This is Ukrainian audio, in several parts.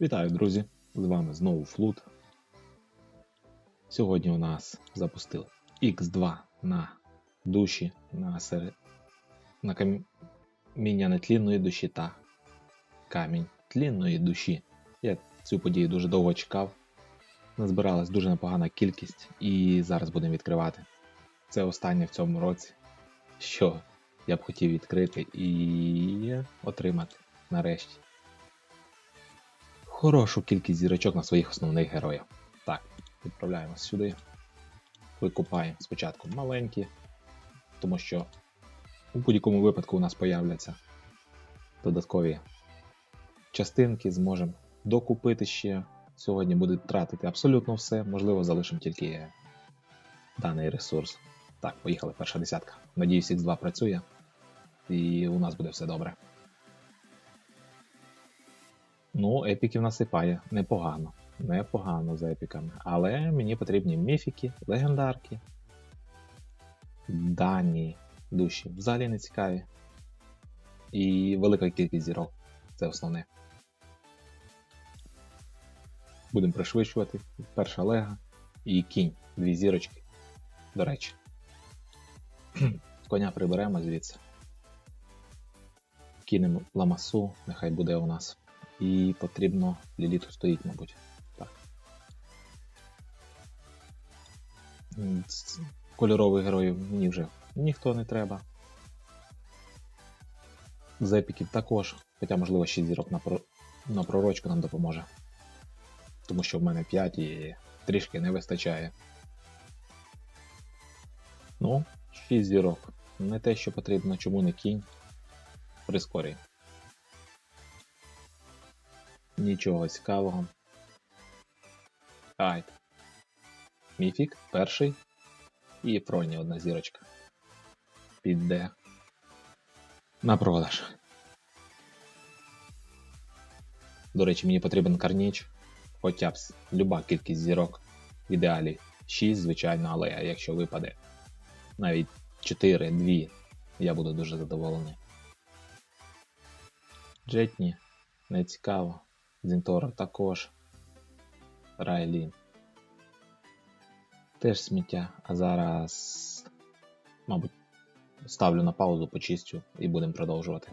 Вітаю, друзі! З вами знову Флут. Сьогодні у нас запустили X2 на душі на, сер... на каміння нетлінної душі та камінь тлінної душі. Я цю подію дуже довго чекав. Назбиралась дуже непогана кількість, і зараз будемо відкривати. Це останнє в цьому році, що я б хотів відкрити і отримати нарешті хорошу кількість зірочок на своїх основних героїв. Так, відправляємось сюди. Викупаємо спочатку маленькі, тому що у будь-якому випадку у нас появляться додаткові частинки, зможемо докупити ще. Сьогодні буде тратити абсолютно все, можливо, залишимо тільки даний ресурс. Так, поїхали, перша десятка. Надіюсь, X2 працює, і у нас буде все добре. Ну, епіків насипає непогано. Непогано за епіками. Але мені потрібні міфіки, легендарки. Дані душі взагалі не цікаві. І велика кількість зірок. Це основне. Будемо пришвидшувати. Перша лега і кінь. Дві зірочки. До речі. Коня приберемо звідси. Кинемо ламасу, нехай буде у нас. І потрібно ліліту стоїть, мабуть. Так. М, Кольорових героїв мені вже ніхто не треба. З також, хоча, можливо, ще зірок на, про... на пророчку нам допоможе. Тому що в мене 5 і трішки не вистачає. Ну, 6 зірок. Не те, що потрібно, чому не кінь. Прискорюй. Нічого цікавого. Айт. Міфік перший. І Фроні одна зірочка. Піде. На продаж. До речі, мені потрібен карніч. Хоча б люба кількість зірок. В ідеалі 6, звичайно, але якщо випаде навіть 4, 2, я буду дуже задоволений. Джетні не цікаво. Зінтора також. Райлін. Теж сміття. А зараз, мабуть, ставлю на паузу, почистю і будемо продовжувати.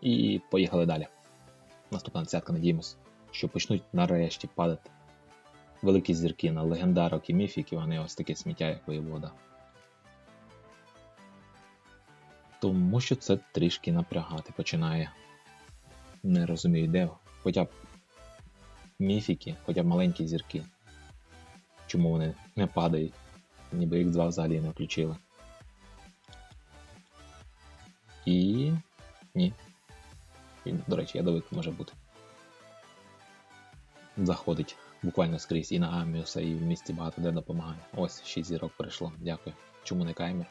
І поїхали далі. Наступна десятка, надіємось, що почнуть нарешті падати великі зірки на легендарок і міфіків, а не ось таке сміття, як воєвода. Тому що це трішки напрягати починає. Не розумію, де хоча б міфіки, хоча б маленькі зірки. Чому вони не падають? Ніби X2 взагалі не включили. І. Ні. І, до речі, ядовик може бути. Заходить буквально скрізь і на Аміуса, і в місті багато де допомагає. Ось 6 зірок прийшло. Дякую. Чому не каймер?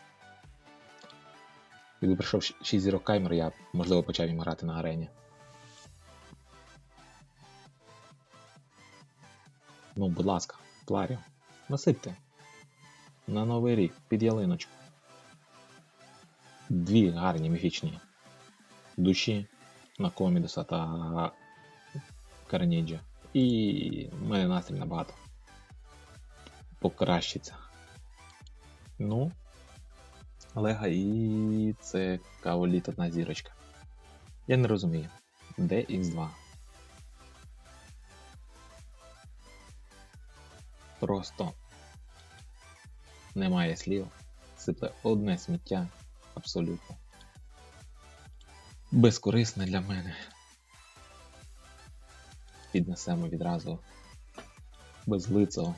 Якби прийшов 6 зірок каймер, я можливо почав їм грати на арені. Ну, будь ласка, Пларіо, насипте. На новий рік під ялиночку. Дві гарні міфічні душі на Комідуса та Карніджа. І мене настрій набагато покращиться. Ну, Лега і це каволіт одна зірочка. Я не розумію, де X2? Просто немає слів. Сипле одне сміття абсолютно. Безкорисне для мене. Піднесемо відразу безлицого.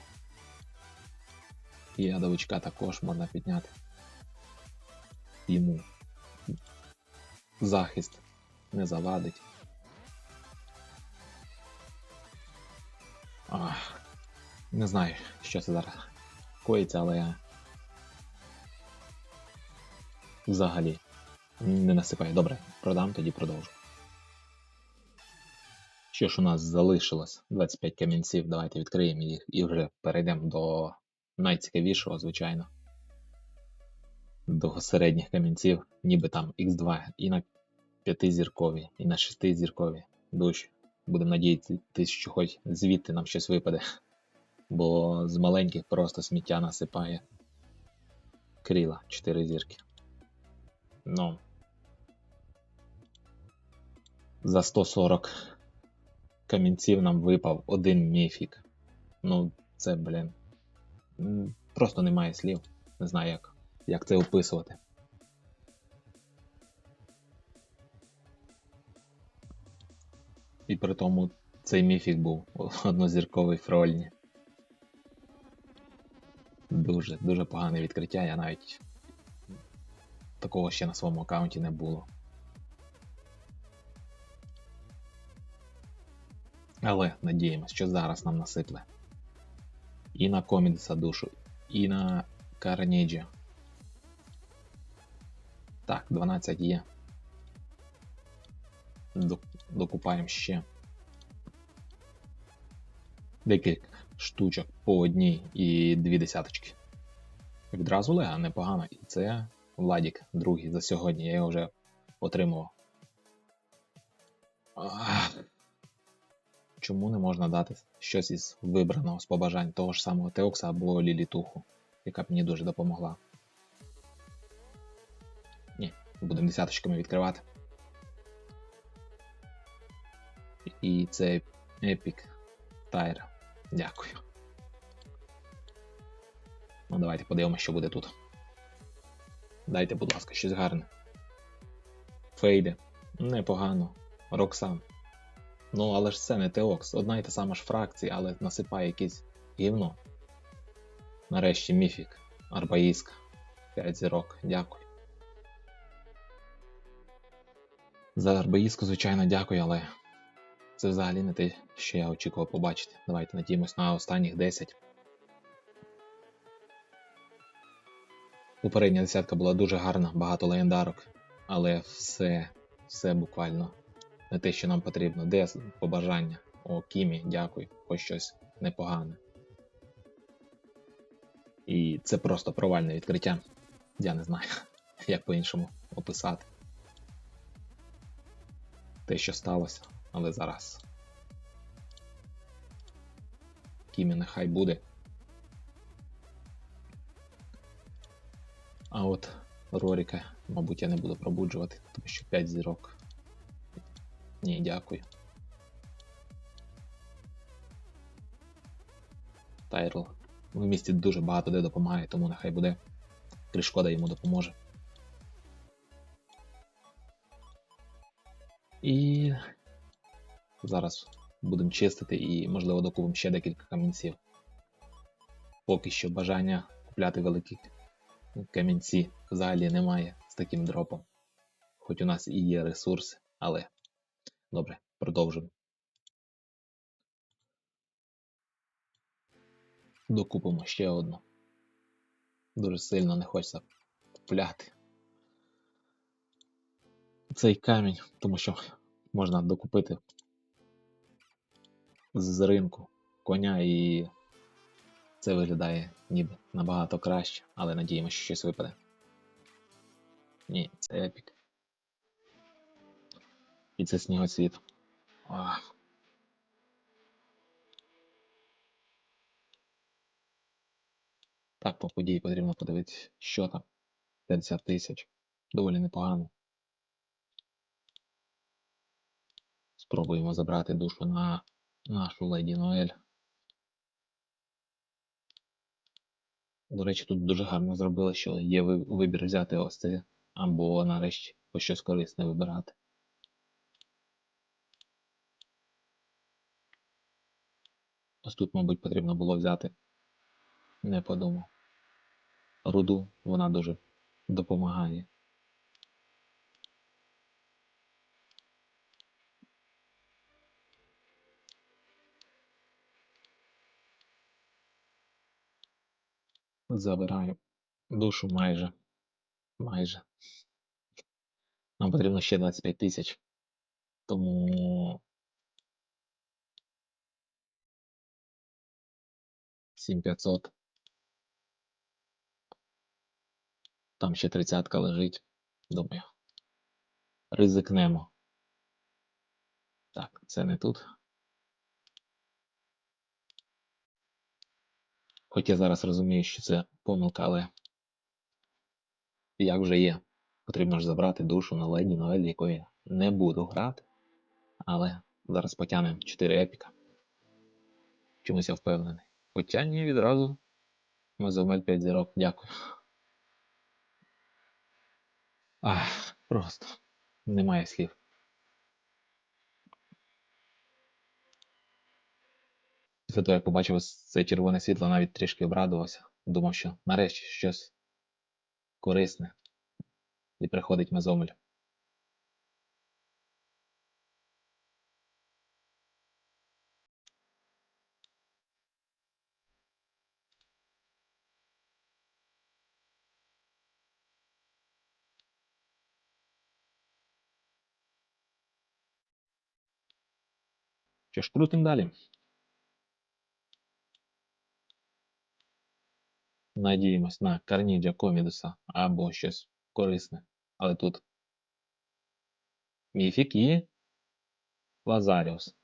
І ядовичка також можна підняти. Йому захист не завадить. Не знаю, що це зараз коїться, але взагалі не насипає. Добре, продам, тоді продовжу. Що ж у нас залишилось 25 камінців, давайте відкриємо їх і вже перейдемо до найцікавішого, звичайно. До середніх камінців, ніби там X2 і на п'ятизіркові і на шестизіркові душі. Будемо надіятися, що хоч звідти нам щось випаде. Бо з маленьких просто сміття насипає. Кріла, 4 зірки. Ну. За 140 камінців нам випав один міфік. Ну, це, блін. Просто немає слів. Не знаю, як, як це описувати. І при тому цей міфік був однозірковий фрольні. Дуже, дуже погане відкриття, я навіть такого ще на своєму аккаунті не було. Але надіємось, що зараз нам насипле. І на Комідеса душу, і на Карнеджі. Так, 12 є. Докупаємо ще. Декілька штучок по одній і дві десяточки. Відразу лега непогано. І це Владік, другий за сьогодні. Я його вже отримував. Чому не можна дати щось із вибраного з побажань того ж самого Теокса або Лілітуху, яка б мені дуже допомогла? Ні, будемо десяточками відкривати. І це Epic Tire. Дякую. Ну, давайте подивимося, що буде тут. Дайте, будь ласка, щось гарне. Фейде. Непогано. Роксан. Ну, але ж це не Теокс. Одна і та сама ж фракція, але насипає якесь гівно. Нарешті міфік. Арбаїска. 5 зірок. Дякую. За Арбаїску, звичайно, дякую, але це взагалі не те, що я очікував побачити. Давайте надіємось на останніх 10. Попередня десятка була дуже гарна, багато легендарок, але все, все буквально не те, що нам потрібно. Де побажання? О, Кімі, дякую, хоч щось непогане. І це просто провальне відкриття. Я не знаю, як по-іншому описати те, що сталося, але зараз. Кімі нехай буде. А от Роріка, мабуть, я не буду пробуджувати, тому що 5 зірок. Ні, дякую. Тайрл. В місті дуже багато де допомагає, тому нехай буде. Кришкода йому допоможе. І зараз будемо чистити і, можливо, докупимо ще декілька камінців. Поки що бажання купляти великі камінці взагалі немає з таким дропом. Хоч у нас і є ресурси, але добре, продовжимо. Докупимо ще одну. Дуже сильно не хочеться купляти цей камінь, тому що можна докупити з ринку коня і це виглядає ніби набагато краще, але надіємося, що щось випаде. Ні, це епік. І це снігоцвіт. Ах. Так, по події потрібно подивитися, що там. 50 тисяч. Доволі непогано. Спробуємо забрати душу на нашу леді Ноель. До речі, тут дуже гарно зробили, що є вибір взяти ось це, або нарешті по щось корисне вибирати. Ось тут, мабуть, потрібно було взяти. Не подумав. Руду вона дуже допомагає. Забираю душу майже. Майже. Нам потрібно ще 25 тисяч. Тому. 7500. Там ще тридцятка лежить. Думаю. Ризикнемо. Так, це не тут. Хоч я зараз розумію, що це помилка, але як вже є. Потрібно ж забрати душу на леді новелі, якої не буду грати. Але зараз потягнемо 4 епіка. Чомусь я впевнений. Хоча ні, відразу. Мазомель 5 зірок, дякую. Ах, просто немає слів. Після того, як побачив це червоне світло, навіть трішки обрадувався. Думав, що нарешті щось корисне. І приходить мезомель. Що ж, крутим далі. Надіємось на Карніджа Комідуса або щось корисне. Але тут Міфік і Лазаріус.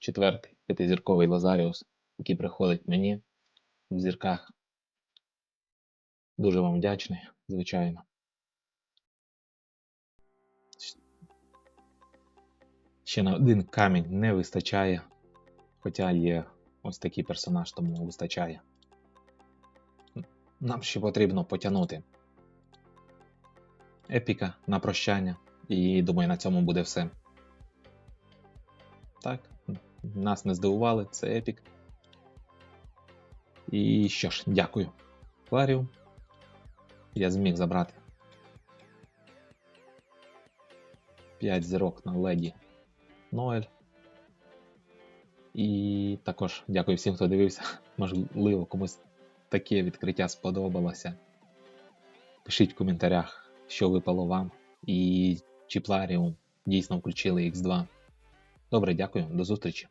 Четвертий п'ятизірковий Лазаріус, який приходить мені в зірках. Дуже вам вдячний, звичайно. Ще на один камінь не вистачає. Хоча є ось такий персонаж, тому вистачає. Нам ще потрібно потягнути епіка на прощання. І думаю, на цьому буде все. Так, нас не здивували, це епік. І що ж, дякую. Кларіум. Я зміг забрати 5 зірок на леді Ноель. І також дякую всім, хто дивився. Можливо, комусь таке відкриття сподобалося. Пишіть в коментарях, що випало вам, і чи Пларіум дійсно включили X2. Добре, дякую, до зустрічі.